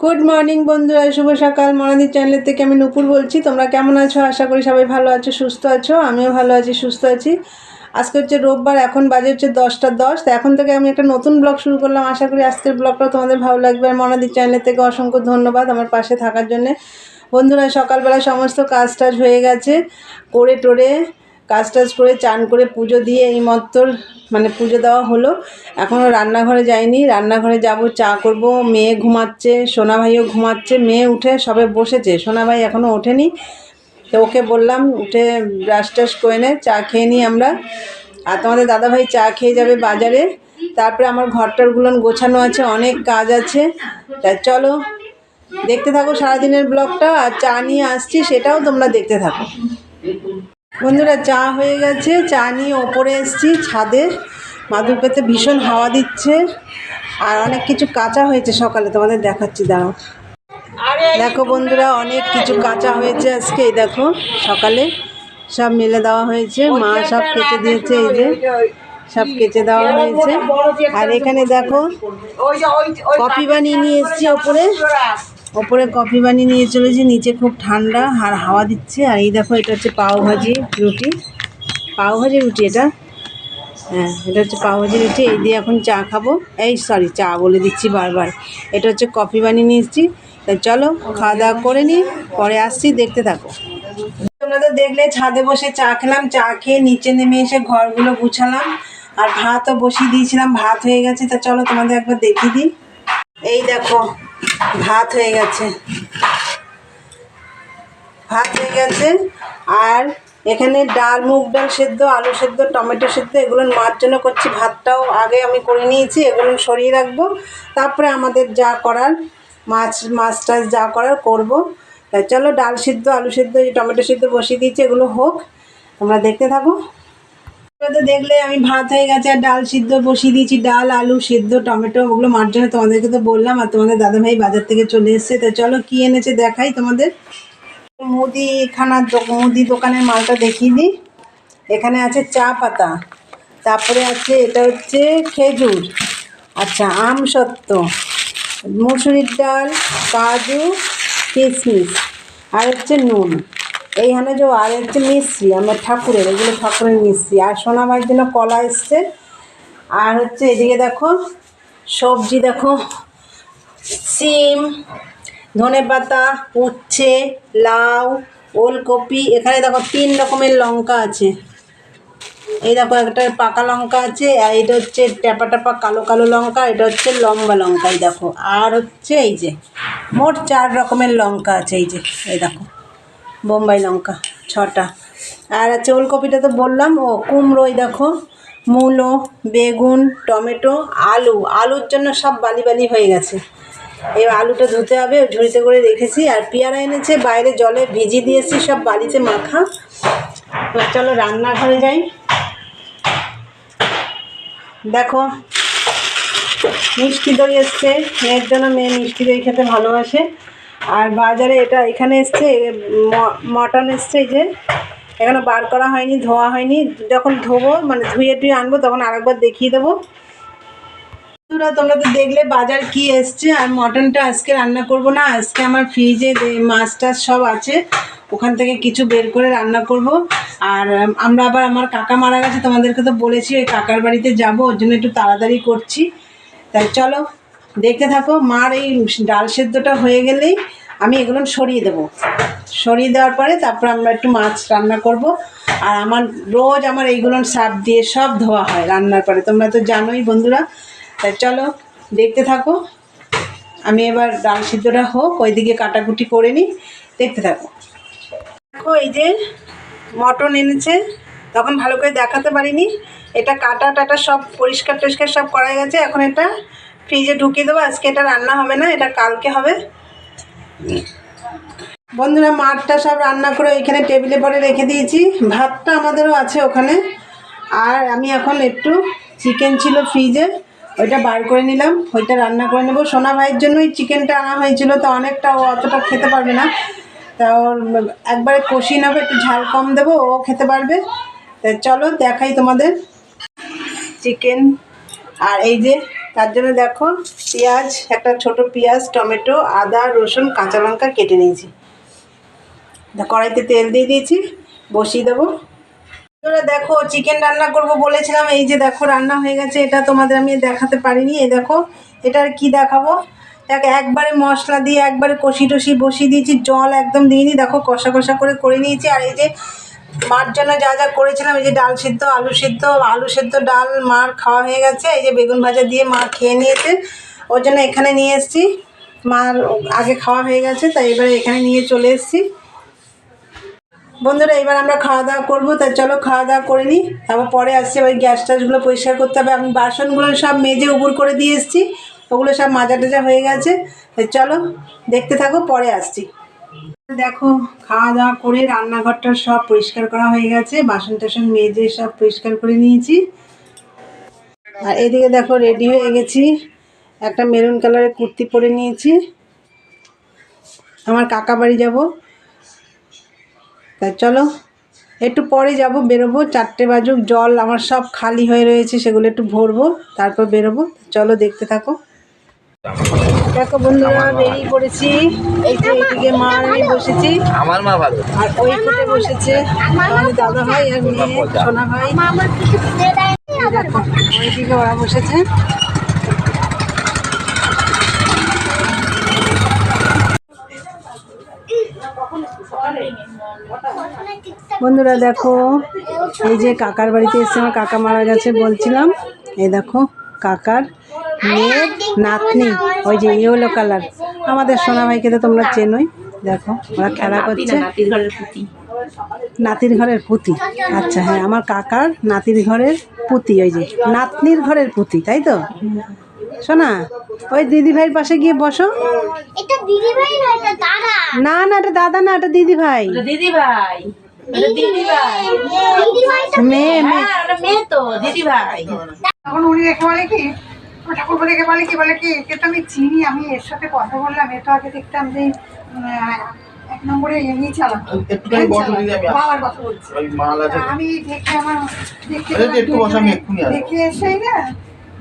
Good morning বন্ধুরা। শুভ সকাল। মনাদি channel থেকে আমি নুপুর বলছি। তোমরা কেমন আছো? আশা করি সবাই ভালো আছো, সুস্থ আছো। আমিও ভালো আছি, সুস্থ আছি। আজকে হচ্ছে রোববার, এখন বাজে হচ্ছে দশটা দশ। তো এখন থেকে আমি একটা নতুন ব্লগ শুরু করলাম। আশা করি আজকের ব্লগটাও তোমাদের ভালো লাগবে। আর মনাদি চ্যানেল থেকে অসংখ্য ধন্যবাদ আমার পাশে থাকার জন্যে। বন্ধুরা, সকালবেলা সমস্ত কাজ টাজ হয়ে গেছে। করে টোরে কাজ টাজ করে চান করে পুজো দিয়ে এই মত্তর মানে পুজো দেওয়া হলো। এখনও রান্নাঘরে যাইনি। রান্নাঘরে যাব, চা করব, মেয়ে ঘুমাচ্ছে, সোনা ভাইও ঘুমাচ্ছে। মেয়ে উঠে সবে বসেছে, সোনা ভাই এখনও ওঠেনি। তো ওকে বললাম, উঠে ব্রাশ টাশ করে নে, চা খেয়ে নিই আমরা। আর তোমাদের দাদাভাই চা খেয়ে যাবে বাজারে। তারপরে আমার ঘরটারগুলো গোছানো আছে, অনেক কাজ আছে। তা চলো, দেখতে থাকো সারাদিনের ব্লগটা, আর চা নিয়ে আসছি, সেটাও তোমরা দেখতে থাকো। বন্ধুরা চা হয়ে গেছে। চা নিয়ে ওপরে এসেছি ছাদে। মাদুর পেতে ভীষণ হাওয়া দিচ্ছে। আর অনেক কিছু কাঁচা হয়েছে সকালে তোমাদের দেখাচ্ছি দাঁড়াও। দেখো বন্ধুরা অনেক কিছু কাঁচা হয়েছে আজকে এই দেখো সকালে। সব মেলে দেওয়া হয়েছে মা সব কেটে দিয়েছে এই যে। সব কেচে দেওয়া হয়েছে। আর এখানে দেখো কফি বানিয়ে নিয়ে এসছি ওপরে। ওপরে কফি বানিয়ে নিয়ে চলেছি, নিচে খুব ঠান্ডা আর হাওয়া দিচ্ছে। আর এই দেখো, এটা হচ্ছে পাও ভাজি রুটি। পাও ভাজি রুটি এটা? হ্যাঁ এটা হচ্ছে পাও ভাজি রুটি। এই দিয়ে এখন চা খাব। এই সরি চা বলে দিচ্ছি বারবার। এটা হচ্ছে কফি বানিয়ে নিয়ে এসেছি। তাই চলো, খাওয়া দাওয়া করে নিই, পরে আসছি, দেখতে থাকো। তোমরা তো দেখলে, ছাদে বসে চা খেলাম, চা খেয়ে নিচে নেমে এসে ঘরগুলো গুছালাম। আর ভাতও বসিয়ে দিয়েছিলাম, ভাত হয়ে গেছে। তা চলো তোমাদের একবার দেখিয়ে দিই। এই দেখো ভাত হয়ে গেছে। ভাত হয়ে গেছে। আর এখানে ডাল, মুগ ডাল সেদ্ধ, আলু সেদ্ধ, টমেটো সেদ্ধ, এগুলো মার জন্য করছি। ভাতটাও আগে আমি করে নিয়েছি, এগুলো সরিয়ে রাখব। তারপরে আমাদের যা করার, মাছ মাছ টাছ যা করার করব। তাই চলো ডাল সিদ্ধ, আলু সিদ্ধ টমেটো সিদ্ধ বসিয়ে দিয়েছি, এগুলো হোক। তোমরা দেখতে থাকো। তো দেখলে আমি ভাত হয়ে গেছে, আর ডাল সিদ্ধ বসিয়ে দিয়েছি, ডাল, আলু সিদ্ধ, টমেটো, ওগুলো মার জন্য তোমাদেরকে তো বললাম, আর তোমাদের দাদাভাই বাজার থেকে চলে এসছে। তো চলো কি এনেছে দেখাই তোমাদের। মুদিখানার মুদি দোকানের মালটা দেখিয়ে দিই। এখানে আছে চা পাতা, তারপরে আছে এটা হচ্ছে খেজুর আচ্ছা আম সত্ত্ব মুসুরির ডাল, কাজু কিশমিশ আর হচ্ছে নুন। এইখানে যে আর হচ্ছে মিশ্রি আমার ঠাকুরের, এগুলো ঠাকুরের মিশ্রি আর সোনামার জন্য কলা এসছে। আর হচ্ছে এদিকে দেখো, সবজি দেখো, সিম, ধনে পাতা, উচ্ছে, লাউ, ওলকপি, এখানে দেখো তিন রকমের লঙ্কা আছে। এই দেখো একটা পাকা লঙ্কা আছে, আর এটা হচ্ছে ট্যাপা ট্যাপা কালো কালো লঙ্কা, এটা হচ্ছে লম্বা লঙ্কা, এই দেখো। আর হচ্ছে এই যে, মোট চার রকমের লঙ্কা আছে, এই যে, এই দেখো। বোম্বাই লঙ্কা, ছটা। আর আছে ওলকপিটা তো বললাম, ও কুমড়ো, এই দেখো, মূলো, বেগুন, টমেটো, আলু। আলুর জন্য সব বালি বালি হয়ে গেছে। এই আলুটা ধুতে হবে, ঝুড়িতে করে রেখেছি। আর পেয়ারা এনেছে, বাইরে জলে ভিজিয়ে দিয়েছি, সব বালিতে মাখা। তো চলো রান্নাঘরে যাই। দেখো, মিষ্টি দই এসছে। মেয়ের জন্য মেয়ে মিষ্টি দই খেতে ভালোবাসে। আর বাজারে এটা এখানে এসছে মটন এসছে যে, এখানে বার করা হয়নি, ধোয়া হয়নি, যখন ধোবো মানে ধুয়ে টুয়ে আনব, তখন আরেকবার দেখিয়ে দেবো। তোমরা তো দেখলে বাজার কি এসছে, আর মটনটা আজকে রান্না করব না, আজকে আমার ফ্রিজে মাছ টাছ সব আছে, ওখান থেকে কিছু বের করে রান্না করব। আর আমরা আবার আমার কাকা মারা গেছে, তোমাদেরকে তো বলেছি, ওই কাকার বাড়িতে যাব, ওর জন্য একটু তাড়াতাড়ি করছি। তাই চলো দেখতে থাকো, মার এই ডাল সেদ্ধটা হয়ে গেলেই আমি এগুলো সরিয়ে দেবো। সরিয়ে দেওয়ার পরে তারপর আমরা একটু মাছ রান্না করব। আর আমার রোজ আমার এইগুলো সার দিয়ে সব ধোয়া হয় রান্নার পরে। তোমরা তো জানোই বন্ধুরা। তাই চলো, দেখতে থাকো। আমি এবার ডাল সিদ্ধটা হোক, ওইদিকে কাটাকুটি করে নিই। দেখতে থাকো। দেখো এই যে মটন এনেছে, তখন ভালো করে দেখাতে পারিনি। এটা কাটা টাটা সব পরিষ্কার টরিষ্কার সব করা গেছে। এখন এটা ফ্রিজে ঢুকিয়ে দেবো, আজকে এটা রান্না হবে না, এটা কালকে হবে। বন্ধুরা, মাঠটা সব রান্না করে ওইখানে টেবিলে পরে রেখে দিয়েছি। ভাতটা আমাদেরও আছে ওখানে। আর আমি এখন একটু চিকেন ছিল ফ্রিজে, ওইটা বার করে নিলাম, ওইটা রান্না করে নেব। সোনা ভাইয়ের জন্যই চিকেনটা আনা হয়েছিল, তো অনেকটা ও অতটা খেতে পারবে না। তা ওর একবারে কষিয়ে নেব, একটু ঝাল কম দেবো, ও খেতে পারবে। তা চলো দেখাই তোমাদের। চিকেন, আর এই যে তার জন্য দেখো, পেঁয়াজ, একটা ছোট পেঁয়াজ, টমেটো, আদা, রসুন, কাঁচা লঙ্কা কেটে নিয়েছি। কড়াইতে তেল দিয়ে দিয়েছি, বসিয়ে দেবো। বন্ধুরা দেখো চিকেন রান্না করব বলেছিলাম, এই যে দেখো রান্না হয়ে গেছে, এটা তোমাদের আমি দেখাতে পারিনি, এই দেখো, এটা আর কি দেখাবো? দেখ, একবারে মশলা দিয়ে একবারে কষি টষি বসিয়ে দিয়েছি, জল একদম দিইনি, দেখো কষা কষা করে করে নিয়েছি, আর এই যে মার জন্য যা যা করেছিলাম, এই যে ডাল সিদ্ধ, আলু সিদ্ধ আলু সিদ্ধ ডাল মার খাওয়া হয়ে গেছে, এই যে বেগুন ভাজা দিয়ে মা খেয়ে নিয়েছে, ওর জন্য এখানে নিয়ে এসেছি। মার আগে খাওয়া হয়ে গেছে, তাই এবারে এখানে নিয়ে চলে এসেছি। বন্ধুরা, এবার আমরা খাওয়া দাওয়া করব তাই চলো খাওয়া দাওয়া করে নিই। তারপর পরে আসছে, ওই গ্যাস ট্যাসগুলো পরিষ্কার করতে হবে, আমি বাসনগুলো সব মেজে উবুর করে দিয়ে এসেছি, ওগুলো সব মাজা টাজা হয়ে গেছে। চলো, দেখতে থাকো, পরে আসছি। দেখো খাওয়া দাওয়া করে রান্নাঘরটা সব পরিষ্কার করা হয়ে গেছে বাসন টাসন মেজে সব পরিষ্কার করে নিয়েছি। আর এদিকে দেখো রেডি হয়ে গেছি। একটা মেরুন কালারের কুর্তি পরে নিয়েছি। আমার কাকা বাড়ি যাব। তাই চলো, একটু পরে যাব, বেরোবো। চারটে বাজুক, জল আমার সব খালি হয়ে রয়েছে, সেগুলো একটু ভরবো, তারপর বেরোবো। চলো, দেখতে থাকো। দেখো বন্ধুরা বেরিয়ে পড়েছি। এই যে এইদিকে মা আর আমি বসেছি। আমার মা ভালো। আর ওই ফুটে বসেছে। আমাদের দাদা ভাই আর মেয়ে সোনা ভাই। দেখো ওইদিকে ওরা বসেছে। বন্ধুরা দেখো এই যে কাকার বাড়িতে এসে আমার কাকা মারা গেছে বলছিলাম। এই দেখো কাকার মেয়ের নাতনি ওই যে ইয়েলো কালার আমাদের সোনা ভাইকে তো তোমরা চেনোই। দেখো ওরা খেলা করছে। নাতির ঘরের পুঁতি। নাতির ঘরের পুঁতি। আচ্ছা হ্যাঁ আমার কাকার নাতির ঘরের পুঁতি ওই যে নাতনির ঘরের পুঁতি তাই তো? শোনা ওই দিদি ভাইয়ের পাশে গিয়ে বসো। না না না এটা দাদা না এটা দিদি ভাই দিদি ভাই মেয়ে। মেয়ে হ্যাঁ মেয়ে তো দিদি ভাই তখন উনি কি? ঠাকুর রেখে বলে কি বলে কি একে তো আমি চিনি আমি এর সাথে কথা বললাম এ তো আগে দেখতাম যে এক নম্বরে এমনি বসো দিদি, বাবার কথা বলছি। আমি দেখে আমার দেখে একটু বসো, আমি এক্ষুনি আসব। দেখে এসেই না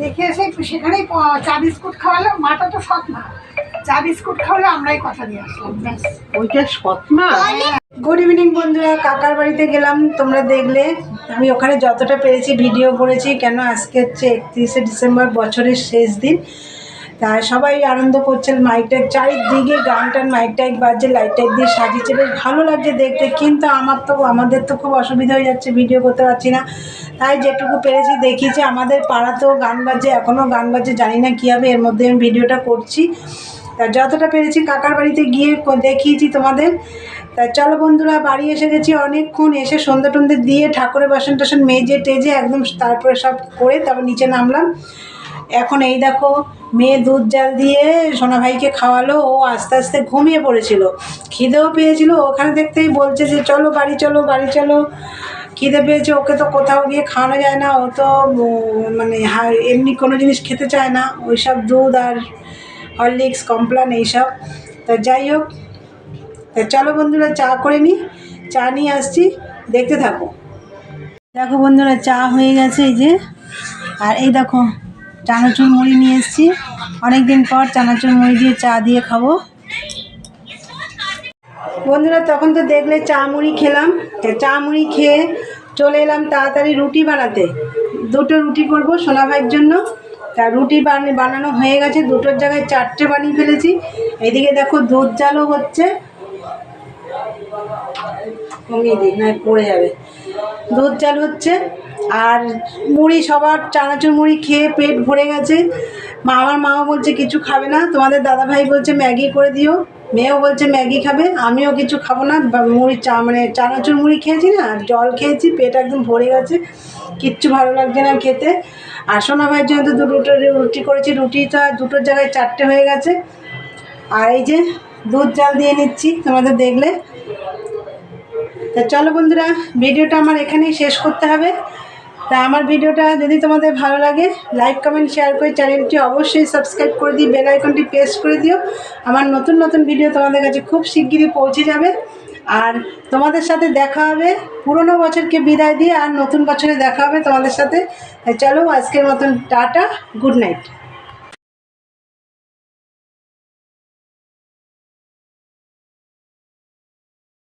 দেখে এসে সেখানেই চা বিস্কুট খাওয়ালো। মাটা তো সৎ মা চা বিস্কুট খাওয়ালো আমরাই কথা দিয়ে আসলাম ওইটা সৎমা? গুড ইভিনিং বন্ধুরা কাকার বাড়িতে গেলাম তোমরা দেখলে। আমি ওখানে যতটা পেরেছি ভিডিও করেছি, কেন আজকে হচ্ছে একত্রিশে ডিসেম্বর বছরের শেষ দিন। তা সবাই আনন্দ করছে মাইকটা চারিদিকে গান টান মাইক টাইক বাজছে লাইট টাইট দিয়ে সাজিয়েছে। বেশ ভালো লাগছে দেখতে, কিন্তু আমার তো, আমাদের তো খুব অসুবিধা হয়ে যাচ্ছে ভিডিও করতে পারছি না। তাই যেটুকু পেরেছি দেখিয়েছি। আমাদের পাড়াতেও গান বাজে এখনও গান বাজে জানি না কী হবে, এর মধ্যে আমি ভিডিওটা করছি। তা যতটা পেরেছি কাকার বাড়িতে গিয়ে দেখিয়েছি তোমাদের। তা চলো বন্ধুরা, বাড়ি এসে গেছি অনেকক্ষণ। এসে সন্ধ্যা টন্ধে দিয়ে ঠাকুরের বাসন টাসন মেজে টেজে একদম তারপরে সব করে তারপর নিচে নামলাম। এখন এই দেখো, মেয়ে দুধ জাল দিয়ে সোনা ভাইকে খাওয়ালো, ও আস্তে আস্তে ঘুমিয়ে পড়েছিল। খিদেও পেয়েছিল, ওখানে দেখতেই বলছে যে, চলো বাড়ি চলো বাড়ি, চলো। খিদে পেয়েছে, ওকে তো কোথাও গিয়ে খাওয়ানো যায় না, ও তো মানে এমনি কোনো জিনিস খেতে চায় না। ওই সব দুধ আর হরলিক্স, কমপ্লান এইসব। তা যাই হোক তা চলো বন্ধুরা, চা করে নিই চা নিয়ে আসছি। দেখতে থাকো। দেখো বন্ধুরা, চা হয়ে গেছে এই যে। আর এই দেখো, চানাচুর মুড়ি নিয়ে এসেছি। অনেকদিন পর চানাচুর মুড়ি দিয়ে চা দিয়ে খাব। বন্ধুরা, তখন তো দেখলে চা মুড়ি খেলাম। চা মুড়ি খেয়ে চলে এলাম তাড়াতাড়ি রুটি বানাতে। দুটো রুটি করব সোনা ভাইয়ের জন্য। তা রুটি বান- বানানো হয়ে গেছে। দুটোর জায়গায় চারটে বানিয়ে ফেলেছি। এদিকে দেখো দুধ জালও হচ্ছে। কমিয়ে দিই, না, পড়ে যাবে। দুধ চাল হচ্ছে, আর মুড়ি সবার চানাচুর মুড়ি খেয়ে পেট ভরে গেছে। মা আমার মাও বলছে, কিছু খাবে না। তোমাদের দাদা ভাই বলছে, ম্যাগি করে দিও। মেয়েও বলছে, ম্যাগি খাবে। আমিও কিছু খাব না। মুড়ি চা মানে চানাচুর মুড়ি খেয়েছি না, আর জল খেয়েছি, পেট একদম ভরে গেছে। কিচ্ছু ভালো লাগছে না খেতে। আর সোনা ভাইয়ের জন্য তো দুটো রুটি করেছি রুটিটা দুটোর জায়গায় চারটে হয়ে গেছে। আর এই যে দুধ জাল দিয়ে নিচ্ছি, তোমাদের দেখলে। তা চলো বন্ধুরা, ভিডিওটা আমার এখানেই শেষ করতে হবে। তা আমার ভিডিওটা যদি তোমাদের ভালো লাগে লাইক কমেন্ট শেয়ার করে চ্যানেলটি অবশ্যই সাবস্ক্রাইব করে দিই বেল আইকনটি প্রেস করে দিও। আমার নতুন নতুন ভিডিও তোমাদের কাছে খুব শিগগিরই পৌঁছে যাবে। আর তোমাদের সাথে দেখা হবে, পুরনো বছরকে বিদায় দিয়ে আর নতুন বছরে দেখা হবে তোমাদের সাথে। চলো আজকের মতন টাটা গুড নাইট